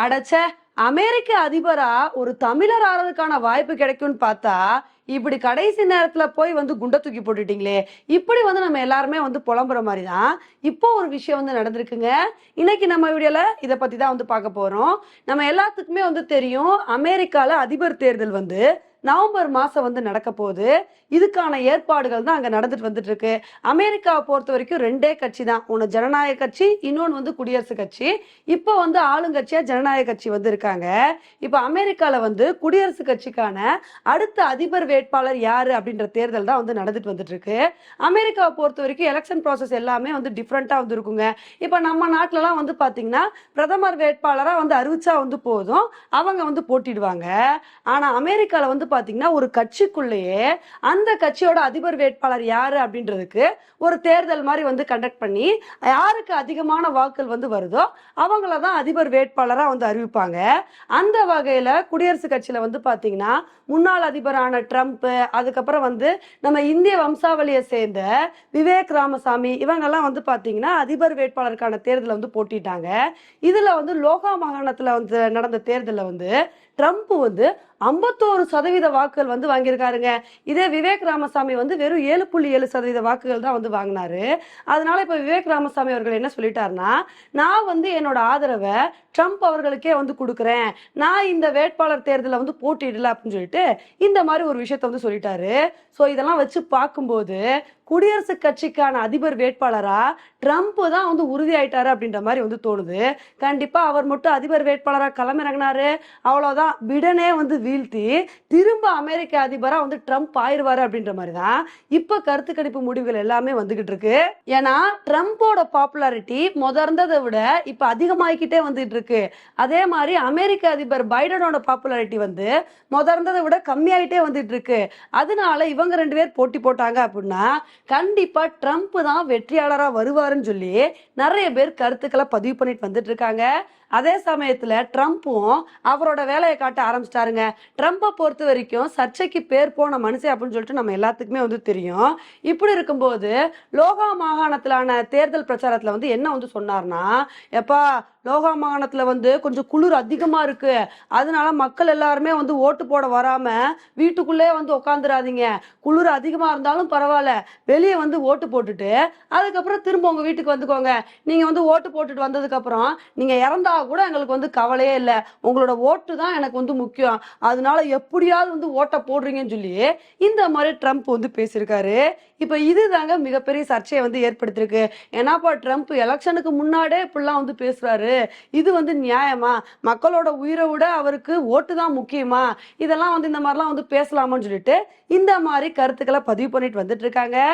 அடச்ச அமெரிக்க அதிபரா ஒரு தமிழர் ஆறதுக்கான வாய்ப்பு கிடைக்கும்னு பார்த்தா இப்படி கடைசி நேரத்துல போய் வந்து குண்டை தூக்கி போட்டுட்டீங்களே. இப்படி வந்து நம்ம எல்லாருமே வந்து புலம்புற மாதிரி தான் இப்போ ஒரு விஷயம் வந்து நடந்திருக்குங்க. இன்னைக்கு நம்ம வீடியோல இதை பத்தி தான் வந்து பார்க்க போறோம். நம்ம எல்லாத்துக்குமே வந்து தெரியும் அமெரிக்கால அதிபர் தேர்தல் வந்து நவம்பர் மாதம் வந்து நடக்க போகுது. இதுக்கான ஏற்பாடுகள் தான் அங்கே நடந்துட்டு வந்துட்டு இருக்கு அமெரிக்காவை பொறுத்த வரைக்கும் ரெண்டே கட்சி தான். ஒன்று ஜனநாயக கட்சி இன்னொன்று வந்து குடியரசுக் கட்சி. இப்போ வந்து ஆளுங்கட்சியாக ஜனநாயக கட்சி வந்து இருக்காங்க. இப்போ அமெரிக்காவில் வந்து குடியரசுக் கட்சிக்கான அடுத்த அதிபர் வேட்பாளர் யார் அப்படின்ற தேர்தல் தான் வந்து நடந்துட்டு வந்துட்டு இருக்கு அமெரிக்காவை பொறுத்த வரைக்கும் எலெக்ஷன் ப்ராசஸ் எல்லாமே வந்து டிஃப்ரெண்ட்டாக வந்து இருக்குங்க. இப்போ நம்ம நாட்டிலலாம் வந்து பார்த்தீங்கன்னா பிரதமர் வேட்பாளராக வந்து அறிவிச்சா வந்து போதும். அவங்க வந்து போட்டிடுவாங்க. ஆனால் அமெரிக்காவில் வந்து பார்த்தீங்கன்னா ஒரு கட்சிக்குள்ளேயே அந்த கட்சியோட அதிபர் வேட்பாளர் யார் அப்படின்றதுக்கு ஒரு தேர்தல் மாதிரி வந்து கண்டக்ட் பண்ணி யாருக்கு அதிகமான வாக்குகள் வந்து வருதோ அவங்கள தான் அதிபர் வேட்பாளராக வந்து அறிவிப்பாங்க. அந்த வகையில் குடியரசுக் கட்சியில் வந்து பார்த்தீங்கன்னா முன்னாள் அதிபரான ட்ரம்ப் அதுக்கப்புறம் வந்து நம்ம இந்திய வம்சாவளியை சேர்ந்த விவேக் ராமசாமி இவங்கெல்லாம் வந்து பார்த்தீங்கன்னா அதிபர் வேட்பாளருக்கான தேர்தலை வந்து போட்டிட்டாங்க. இதில் வந்து லோகா மாகாணத்தில் வந்து நடந்த தேர்தலில் வந்து ட்ரம்ப் வந்து ஐம்பத்தோரு சதவீத வாக்குகள் வந்து வாங்கியிருக்காருங்க. இதே விவேக் ராமசாமி வந்து வெறும் ஏழு புள்ளி ஏழு சதவீத வாக்குகள் தான் வந்து வாங்கினாரு. அதனால இப்போ விவேக் ராமசாமி அவர்கள் என்ன சொல்லிட்டாருன்னா நான் வந்து என்னோட ஆதரவை ட்ரம்ப் அவர்களுக்கே வந்து கொடுக்குறேன். நான் இந்த வேட்பாளர் தேர்தலில் வந்து போட்டியிடல அப்படின்னு சொல்லிட்டு இந்த மாதிரி ஒரு விஷயத்த வந்து சொல்லிட்டாரு. ஸோ இதெல்லாம் வச்சு பார்க்கும்போது குடியரசுக் கட்சிக்கான அதிபர் வேட்பாளரா ட்ரம்ப் தான் வந்து உறுதியாயிட்டாரு அப்படின்ற மாதிரி வந்து தோணுது. கண்டிப்பா அவர் மட்டும் அதிபர் வேட்பாளராக களமிறங்கினாரு அவ்வளவுதான். பிடனே வந்து வீழ்த்தி திரும்ப அமெரிக்க அதிபரா வந்து ட்ரம்ப் ஆயிடுவாரு அப்படின்ற மாதிரி தான் இப்ப கருத்து கணிப்பு முடிவுகள் எல்லாமே வந்துகிட்டு இருக்கு. ஏன்னா ட்ரம்ப்போட பாப்புலாரிட்டி முதர்ந்ததை விட இப்ப அதிகமாகிக்கிட்டே வந்துட்டு இருக்கு. அதே மாதிரி அமெரிக்க அதிபர் பைடனோட பாப்புலாரிட்டி வந்து முதர்ந்ததை விட கம்மியாயிட்டே வந்துட்டு இருக்கு. அதனால இவங்க ரெண்டு பேர் போட்டி போட்டாங்க அப்படின்னா கண்டிப்பா ட்ரம்ப் தான் வெற்றியாளரா வருவாருன்னு சொல்லி நிறைய பேர் கருத்துக்களை பதிவு பண்ணிட்டு வந்துட்டு இருக்காங்க அதே சமயத்துல ட்ரம்ப்பும் அவரோட வேலையை காட்ட ஆரம்பிச்சிட்டாருங்க. ட்ரம்ப்பை பொறுத்த வரைக்கும் சர்ச்சைக்கு பேர் போன மனுஷன் அப்படின்னு சொல்லிட்டு நம்ம எல்லாத்துக்குமே வந்து தெரியும். இப்படி இருக்கும்போது லோகா மாகாணத்திலான தேர்தல் பிரச்சாரத்துல வந்து என்ன வந்து சொன்னார்னா எப்பா லோகா மாகாணத்துல வந்து கொஞ்சம் குளிர் அதிகமா இருக்கு. அதனால மக்கள் எல்லாருமே வந்து ஓட்டு போட வராம வீட்டுக்குள்ளே வந்து உட்காந்துராதீங்க குளிர் அதிகமா இருந்தாலும் பரவாயில்ல. வெளியே வந்து ஓட்டு போட்டுட்டு அதுக்கப்புறம் திரும்ப உங்கள் வீட்டுக்கு வந்துக்கோங்க. நீங்கள் வந்து ஓட்டு போட்டுட்டு வந்ததுக்கப்புறம் நீங்கள் இறந்தால் இறந்தா கூட எங்களுக்கு வந்து கவலையே இல்லை. உங்களோட ஓட்டு தான் எனக்கு வந்து முக்கியம். அதனால எப்படியாவது வந்து ஓட்டை போடுறீங்கன்னு சொல்லி இந்த மாதிரி ட்ரம்ப் வந்து பேசியிருக்காரு. இப்போ இதுதாங்க மிகப்பெரிய சர்ச்சையை வந்து ஏற்படுத்தியிருக்கு. ஏன்னாப்பா ட்ரம்ப் எலெக்ஷனுக்கு முன்னாடியே இப்படிலாம் வந்து பேசுகிறாரு இது வந்து நியாயமா? மக்களோட உயிரை விட அவருக்கு ஓட்டு தான் முக்கியமா? இதெல்லாம் வந்து இந்த மாதிரிலாம் வந்து பேசலாமான்னு சொல்லிட்டு இந்த மாதிரி கருத்துக்களை பதிவு பண்ணிட்டு வந்துட்டு இருக்காங்க.